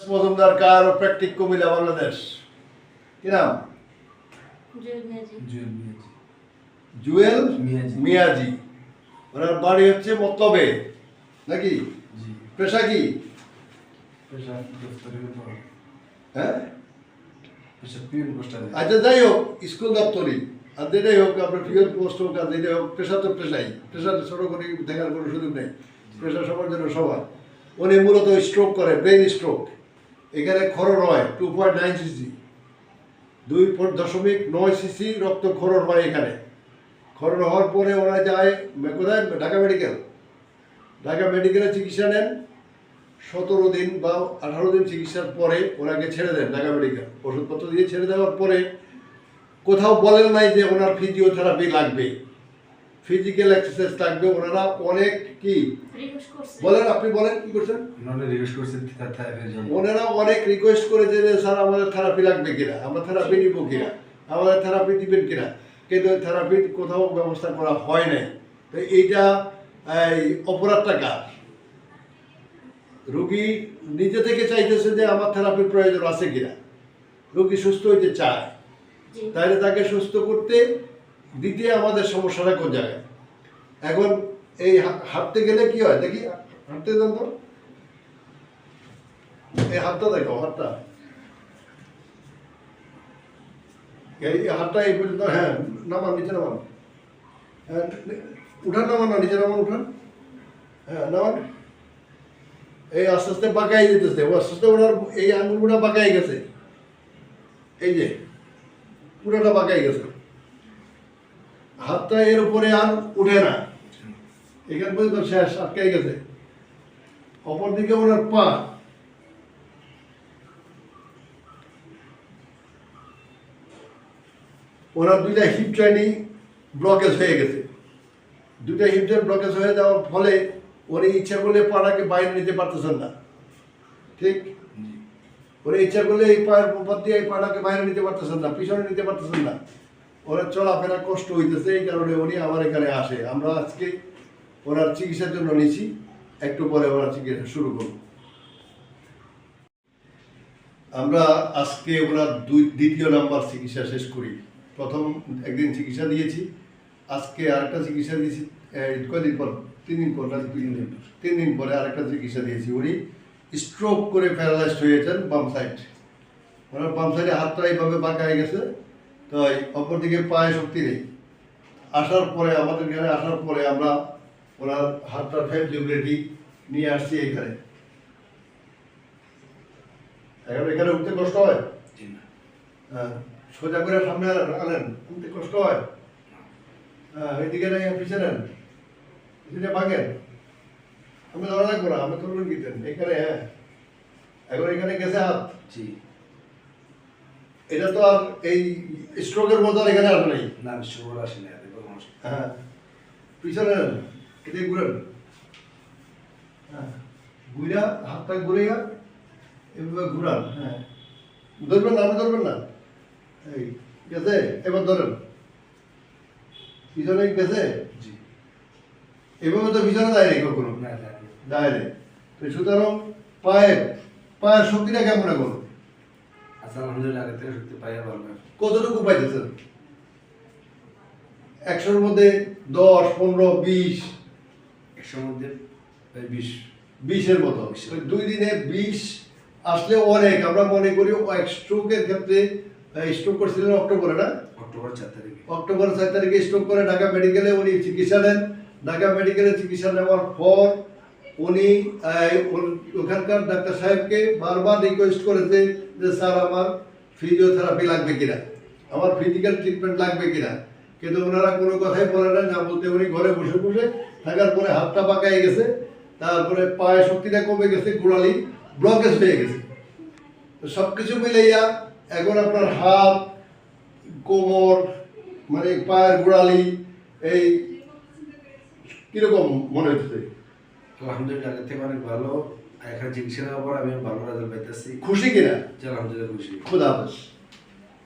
মজুমদার কারোপ্র্যাকটিক কুমিল্লা বাংলাদেশ। কি নাম? জুয়েল মিয়াজি। ওনার বাড়ি হচ্ছে মতলবে নাকি? পেশা কি? হ্যাঁ? আচ্ছা যাই হোক স্কুল দপ্তরি আর যেটাই হোক আপনার ফিউল পোস্ট হোক আর যেটাই হোক পেশা তো পেশাই। পেশা তো ছোটো করে দেখার কোনো সুযোগ নেই। পেশা সবার জন্য সবার। উনি মূলত স্ট্রোক করে ব্রেন স্ট্রোক এখানে খরর হয় টু পয়েন্ট নাইন সিসি দুই দশমিক নয় সিসি রক্ত খরর হয় এখানে। খরর হওয়ার পরে ওরা যায় কোথায়? ঢাকা মেডিকেল ঢাকা মেডিকেলে চিকিৎসা নেন। সতেরো দিন বা আঠারো দিন চিকিৎসার পরে ওনাকে ছেড়ে দেন ঢাকা মেডিকেল ওষুধপত্র দিয়ে ছেড়ে দেওয়ার পরে কোথাও বলেন নাই যে ওনার ফিজিওথেরাপি লাগবে। ফিজিক্যাল এক্সারসাইজ লাগবে ওনারা অনেক কি? বলেন আপনি বলেন কি করছেন? ওনারা অনেক রিকোয়েস্ট করেছে যে স্যার আমাদের থেরাপি লাগবে কিনা? আমরা থেরাপি নিব কিনা? আমাদের থেরাপি দিবেন কিনা? কিন্তু থেরাপির কোথাও ব্যবস্থা করা হয় নাই। তো এইটা এই অপরাধটা কার? রুগী নিজে থেকে চাইতেছে যে আমার থেরাপির প্রয়োজন আছে কিনা? রুগী সুস্থ হইতে চায়। তাহলে তাকে সুস্থ করতে দিতে আমাদের সমস্যাটা কোন জায়গায়? এখন এই হাঁটতে গেলে কি হয়? দেখি, হাঁটতে যান তো। এই হাতটা দেখো, হাতটা। এই হাতটা এই পর্যন্ত হ্যাঁ নামান, নিচে নামান। হ্যাঁ উঠান নামান না, নিচে নামান, উঠান। হ্যাঁ নামান। এই আস্তে আস্তে বাঁকাই যেতেছে আস্তে আস্তে ওনার এই আঙুলগুলো বাঁকাই গেছে। এই যে, পুরোটা বাঁকাই গেছে। হাতটা এর উপরে আর উঠে না। এখান পর্যন্ত শেষ আটকাই গেছে। অপরদিকে ওনার পা। ওনার দুইটা হিপ জয়েন্টই ব্লকেজ হয়ে গেছে। দুইটা হিপ জয়েন্ট ব্লকেজ হয়ে যাওয়ার ফলে ওর ইচ্ছা করলে পাড়াকে বাইরে নিতে পারতেছেন না। ঠিক? ওর ইচ্ছা করলে এই পায়ের উপর দিয়ে এই পাটাকে বাইরে নিতে পারতেছেন না পিছনে নিতে পারতেছেন না। ওরা চলাফেরা কষ্ট হইতেছে, এই কারণে উনি আমার এখানে আসে। আমরা আজকে ওনার চিকিৎসার জন্য নিছি, একটু পরে ওনার চিকিৎসা শুরু করব। আমরা আজকে ওনার দুই, দ্বিতীয় নাম্বার চিকিৎসা শেষ করি। প্রথম একদিন চিকিৎসা দিয়েছি, আজকে আরেকটা চিকিৎসা দিয়েছি কদিন পর? তিন দিন পর না, তিন দিন তিন দিন পরে আরেকটা চিকিৎসা দিয়েছি। উনি স্ট্রোক করে প্যারালাইজড হয়েছেন বাম সাইড ওনার বাম সাইডে হাতটা এইভাবে বাঁকা হয়ে গেছে তো এই অপরদিকে পায়ে শক্তি নেই। আসার পরে আমাদের এখানে আসার পরে আমরা ওনার হাতটার ফ্যামিলিবিলিটি নিয়ে আসছি এখানে এখন এখানে উঠতে কষ্ট হয়? হ্যাঁ সোজা করে সামনে আনেন উঠতে কষ্ট হয়? হ্যাঁ ওইদিকে নেই পিছনে নেন। পিছনে ভাঙেন আমি ধরা না আমি তুলবেন কিতেন এখানে হ্যাঁ। এখন এখানে গেছে হাত। জি। এটা তো আর এই স্ট্রোকের মতো আর এখানে আসে নাই। না আমি শুভ আসি না হ্যাঁ। পিছনে এদিকে ঘুরেন হ্যাঁ। ঘুরা হাতটা ঘুরে গা এভাবে ঘুরান। হ্যাঁ। ধরবেন না আমি ধরবেন না। এই গেছে? এবার ধরেন। পিছনে গেছে? জি। এভাবে তো পিছনে দেয় নাই কখনো? না নাই। তো সুতরাং পায়ের পায়ের শক্তিটা কেমন আচ্ছা আলহামদুলিল্লাহ আগে থেকে সত্যি পাইয়া ভালো কতটুকু পাইতেছেন? একশোর মধ্যে দশ পনেরো বিশ? একশোর মধ্যে বিশ। বিশের মতো। দুই দিনে বিশ আসলে অনেক। আমরা মনে করি এক স্ট্রোকের ক্ষেত্রে স্ট্রোক করছিলেন অক্টোবরে না? অক্টোবর চার তারিখে। অক্টোবর ছয় তারিখে স্ট্রোক করে ঢাকা মেডিকেলে উনি চিকিৎসা নেন। ঢাকা মেডিকেলে চিকিৎসা নেওয়ার পর উনি ওখানকার ডাক্তার সাহেবকে বারবার রিকোয়েস্ট করেছে যে, স্যার, আমার ফিজিওথেরাপি লাগবে কিনা? আমার ফিজিক্যাল ট্রিটমেন্ট লাগবে কিনা? কিন্তু ওনারা কোনো কথাই বলে না না বলতে উনি ঘরে বসে বসে থাকার পরে হাতটা পাকায় গেছে, তারপরে পায়ে শক্তিটা কমে গেছে, গোড়ালি ব্লকেজ হয়ে গেছে। তো সব কিছু মিলাইয়া এখন আপনার হাত, কোমর মানে পায়ের গোড়ালি, এই কীরকম মনে হচ্ছে? আলহামদুলিল্লাহ আগের থেকে অনেক ভালো। এখানে নেওয়ার পর আমি ভালো রেজাল্ট পাইতেছি। খুশি কিনা? আলহামদুলিল্লাহ খুশি। খুদা হাফেজ।